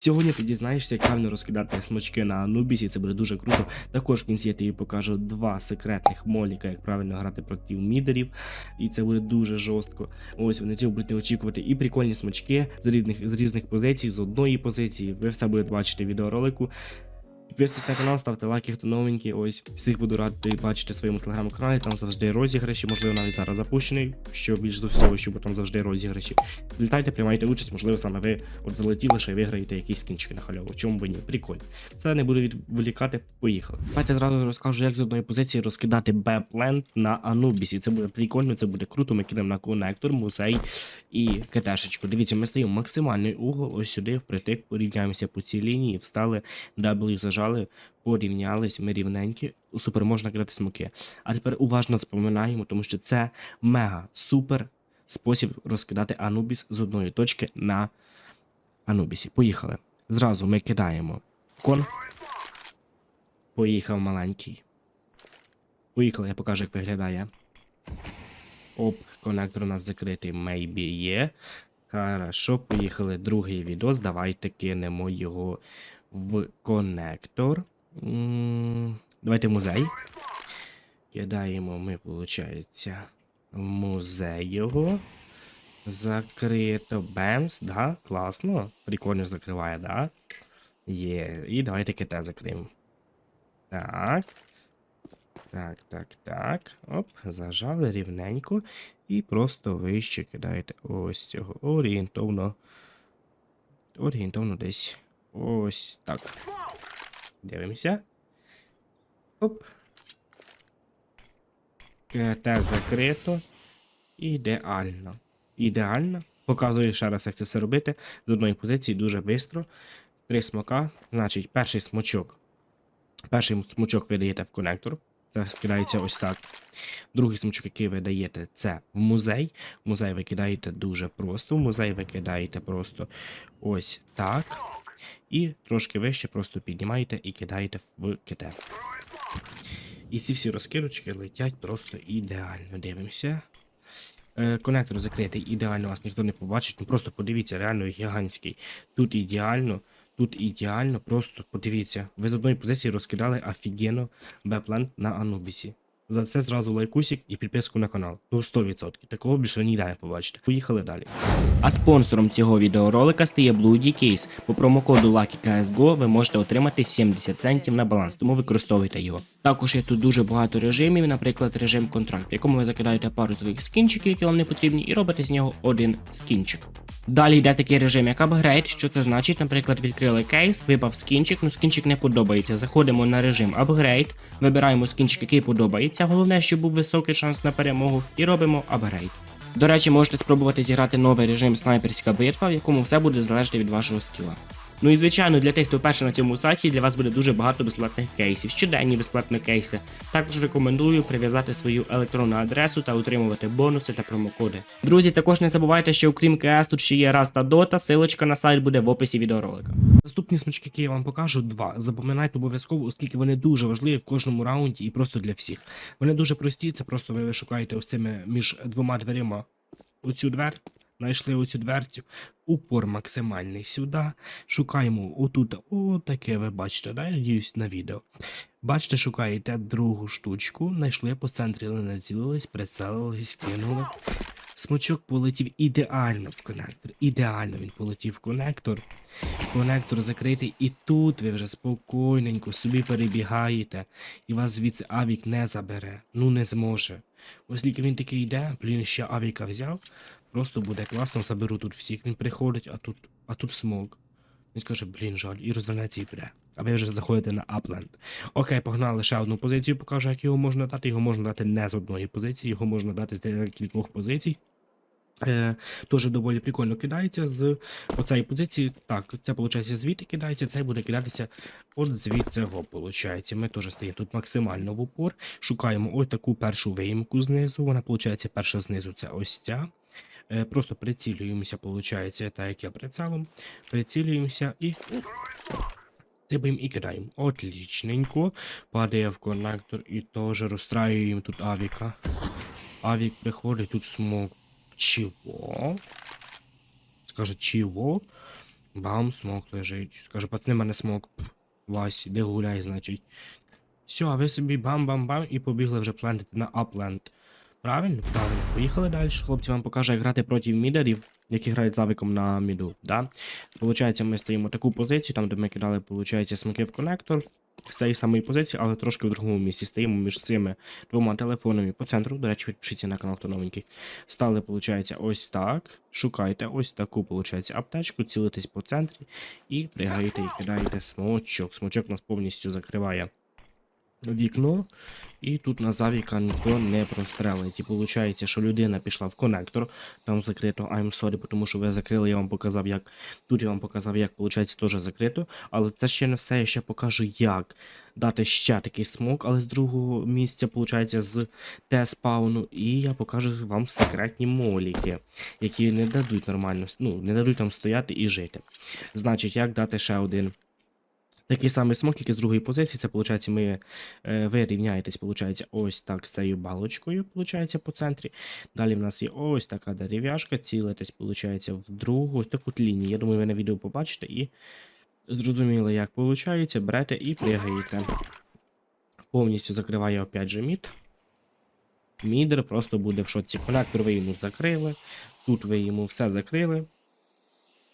Сьогодні ти дізнаєшся, як правильно розкидати смачки на Анубісі, це буде дуже круто. Також в кінці я тобі покажу два секретних моліка, як правильно грати проти мідерів, і це буде дуже жорстко. Ось вони цього будете очікувати і прикольні смачки з різних з різних позицій, з одної позиції. Ви все будете бачити в відеоролику. Підписуйтесь на канал, ставте лайки, хто новенький. Ось всіх буду радий бачити в своєму телеграм-каналі. Там завжди розіграші, можливо, навіть зараз запущений, що більш за всього, щоб там завжди розіграші. Злітайте, приймайте участь, можливо, саме ви залетіли, що виграєте якісь скінчики на халяву. Чому б ні? Прикольно. Це не буду відволікати, поїхали. Давайте зразу розкажу, як з одної позиції розкидати Б-плент на Анубісі. Це буде прикольно, це буде круто. Ми кидаємо на конектор, музей і КТшечку. Дивіться, ми стоїмо максимальний угол, ось сюди, впритик, порівняємося по цій лінії, встали, W зажали, порівнялись, ми рівненькі. Супер, можна кидати смоки. А тепер уважно запоминаємо, тому що це мега супер спосіб розкидати Анубіс з одної точки на Анубісі. Поїхали. Зразу ми кидаємо кон. Поїхав маленький. Поїхали, я покажу, як виглядає. Оп, конектор у нас закритий, maybe є. Хорошо, поїхали. Другий відос. Давайте кинемо його в конектор. Давайте музей. Кидаємо ми, виходить, музей його. Закрито. Бемс, да? Класно. Прикольно закриває, да? Є. І давайте КТ закриємо. Так. Так, так, так. Оп, зажали рівненько. І просто вище кидаєте ось цього. Орієнтовно. Орієнтовно десь. Ось так. Дивимося. Оп. КТ закрито. Ідеально. Ідеально. Показую ще раз, як це все робити. З одної позиції дуже швидко. Три смока. Значить, перший смочок. Перший смочок ви даєте в конектор. Це кидається ось так. Другий смочок, який ви даєте, це в музей. Музей ви кидаєте дуже просто. Музей ви кидаєте просто ось так. І трошки вище просто піднімаєте і кидаєте в КТ. І ці всі розкидочки летять просто ідеально. Дивимося. Е, Конектор закритий, ідеально вас ніхто не побачить. Ну просто подивіться, реально гігантський. Тут ідеально, тут ідеально, просто подивіться. Ви з одної позиції розкидали офігенно беплен на Анубісі. За це зразу лайкусик і підписку на канал. Ну 100%. Такого більше ніде не побачите. Поїхали далі. А спонсором цього відеоролика стає Bloody Case. По промокоду LuckyCSGO ви можете отримати 70 центів на баланс, тому використовуйте його. Також є тут дуже багато режимів, наприклад, режим контракт, в якому ви закидаєте пару своїх скінчиків, які вам не потрібні, і робите з нього один скінчик. Далі йде такий режим, як апгрейд. Що це значить? Наприклад, відкрили кейс, випав скінчик, ну скінчик не подобається. Заходимо на режим апгрейд, вибираємо скінчик, який подобається. Головне, щоб був високий шанс на перемогу, і робимо апгрейд. До речі, можете спробувати зіграти новий режим снайперська битва, в якому все буде залежати від вашого скіла. Ну і звичайно, для тих, хто вперше на цьому сайті, для вас буде дуже багато безплатних кейсів, щоденні безплатні кейси. Також рекомендую прив'язати свою електронну адресу та отримувати бонуси та промокоди. Друзі, також не забувайте, що окрім КС тут ще є Rust та Dota, силочка на сайт буде в описі відеоролика. Наступні смачки, які я вам покажу, два. Запам'ятайте обов'язково, оскільки вони дуже важливі в кожному раунді і просто для всіх. Вони дуже прості, це просто ви шукаєте ось цими між двома дверима оцю двер. Знайшли оцю дверцю, упор максимальний сюди. Шукаємо отут, отаке ви бачите, да? надіюсь, на відео. Бачите, шукаєте другу штучку, знайшли по центрі, націлились, прицелились, кинули. Смочок полетів ідеально в конектор. Ідеально він полетів в конектор. Конектор закритий, і тут ви вже спокійненько собі перебігаєте, і вас звідси авік не забере. Ну не зможе. Оскільки він такий йде, блін, ще авіка взяв. Просто буде класно, заберу тут всіх. Він приходить, а тут, а тут смок. Він скаже, блін, жаль, і розвернеться і піде. А ви вже заходите на апленд. Окей, погнали ще одну позицію, покажу, як його можна дати. Його можна дати не з одної позиції, його можна дати з декількох позицій. Е, Теж доволі прикольно кидається з оцеї позиції. Так, це виходить звідти кидається, це буде кидатися от звідси виходить. Ми теж стоїмо тут максимально в упор. Шукаємо ось таку першу виїмку знизу. Вона, виходить, перша знизу це ось ця. Е, Просто прицілюємося, виходить, так як я прицелом. Прицілюємося і. Цибаємо і кидаємо. Отлічненько. Падає в коннектор і теж розстраюємо тут авіка. Авік приходить, тут смок. Чого? Скаже, чого? Бам, смок лежить. Скаже, пацани, мене смок. Вась, де гуляй, значить. Все, а ви собі бам-бам-бам і побігли вже плентити на апленд. Правильно? Правильно. Поїхали далі. Хлопці вам покажу, як грати проти мідерів, які грають з авіком на міду. Да? Получається, ми стоїмо таку позицію, там де ми кидали, получається, смоки в конектор. З цієї самої позиції, але трошки в другому місці. Стоїмо між цими двома телефонами по центру. До речі, підпишіться на канал, хто новенький. Стали, виходить, ось так. Шукайте ось таку, виходить, аптечку, цілитесь по центрі і пригаєте і кидаєте смочок. Смочок нас повністю закриває вікно, і тут на завіка ніхто не прострелить. І виходить, що людина пішла в конектор, там закрито I'm sorry, тому що ви закрили, я вам показав, як. Тут я вам показав, як виходить, теж закрито. Але це ще не все, я ще покажу, як дати ще такий смок, але з другого місця, виходить, з Т-спауну. І я покажу вам секретні моліки, які не дадуть нормально, ну, не дадуть там стояти і жити. Значить, як дати ще один. Такий самий смок, тільки з другої позиції. Це виходить, ми, е, ви рівняєтесь, виходить, ось так з цією балочкою, виходить, по центрі. Далі в нас є ось така дерев'яшка, цілитесь, виходить, в другу ось таку лінію. Я думаю, ви на відео побачите і зрозуміли, як виходить, берете і пригаєте. Повністю закриває опять же мід. Мідер просто буде в шоці. Конектор ви йому закрили. Тут ви йому все закрили.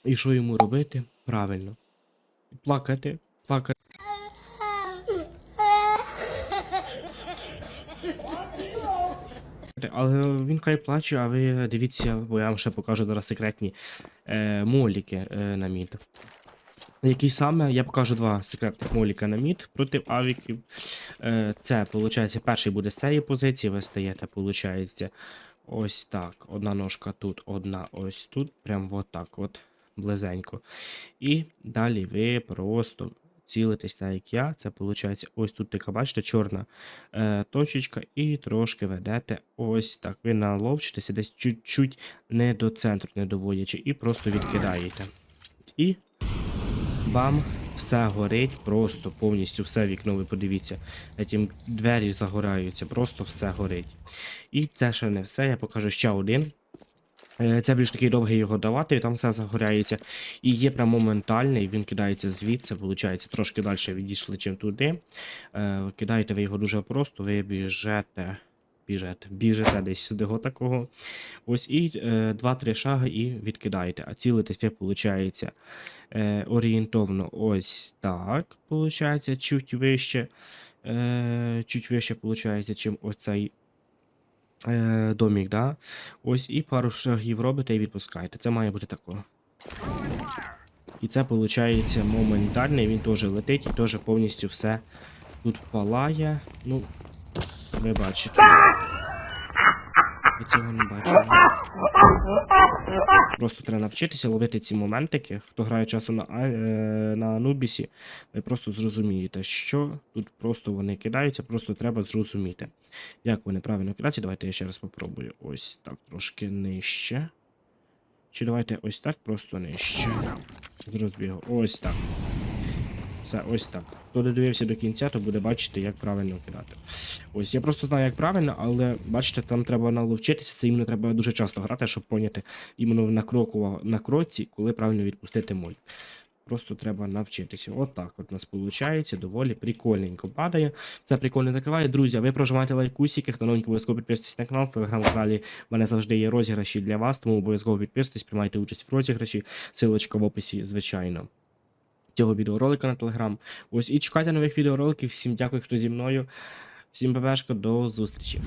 І що йому робити? Правильно. Плакати, плакати. Але він хай плаче, а ви дивіться, бо я вам ще покажу зараз секретні е, моліки е, на мід. Які саме, я покажу два секретних моліка на мід проти авіків. Е, це, виходить, перший буде з цієї позиції, ви стаєте, виходить, ось так. Одна ножка тут, одна ось тут, прям от так от, близенько. І далі ви просто цілитесь так, як я. Це виходить, ось тут така, бачите, чорна е, точечка, і трошки ведете ось так. Ви наловчитеся десь чуть-чуть не до центру, не доводячи, і просто відкидаєте. І бам, все горить, просто повністю все вікно, ви подивіться. Потім двері загораються, просто все горить. І це ще не все, я покажу ще один. Е, Це більш такий довгий його давати, і там все загоряється. І є прям моментальний, він кидається звідси, виходить, трошки далі відійшли, чим туди. Е, Кидаєте ви його дуже просто, ви біжете. Біжете, біжете десь сюди го такого. Ось і е, 2-3 шаги і відкидаєте. А цілитесь ви, виходить, е, орієнтовно ось так, виходить, чуть вище. Е, чуть вище, виходить, чим оцей е, домік, да? Ось і пару шагів робите і відпускаєте. Це має бути тако. І це виходить моментально, і він теж летить і теж повністю все тут палає. Ну, ви бачите. Ви цього не бачили. Просто треба навчитися ловити ці моментики. Хто грає часом на, е, на Анубісі, ви просто зрозумієте, що тут просто вони кидаються, просто треба зрозуміти. Як вони правильно кидаються, давайте я ще раз попробую. Ось так, трошки нижче. Чи давайте ось так, просто нижче. З розбігу. Ось так. Все, ось так. Хто додивився до кінця, то буде бачити, як правильно кидати. Ось я просто знаю, як правильно, але бачите, там треба наловчитися. Це іменно треба дуже часто грати, щоб поняти іменно на кроку, на кроці, коли правильно відпустити моль. Просто треба навчитися. От от у нас виходить, доволі прикольненько падає. Це прикольно закриває. Друзі, ви прожимаєте лайкусики, хто новенький, обов'язково підписуйтесь на канал. В телеграм-каналі в мене завжди є розіграші для вас, тому обов'язково підписуйтесь, приймайте участь в розіграші. Силочка в описі, звичайно. Цього відеоролика на телеграм. Ось і чекайте нових відеороликів. Всім дякую, хто зі мною. Всім бебешко, до зустрічі.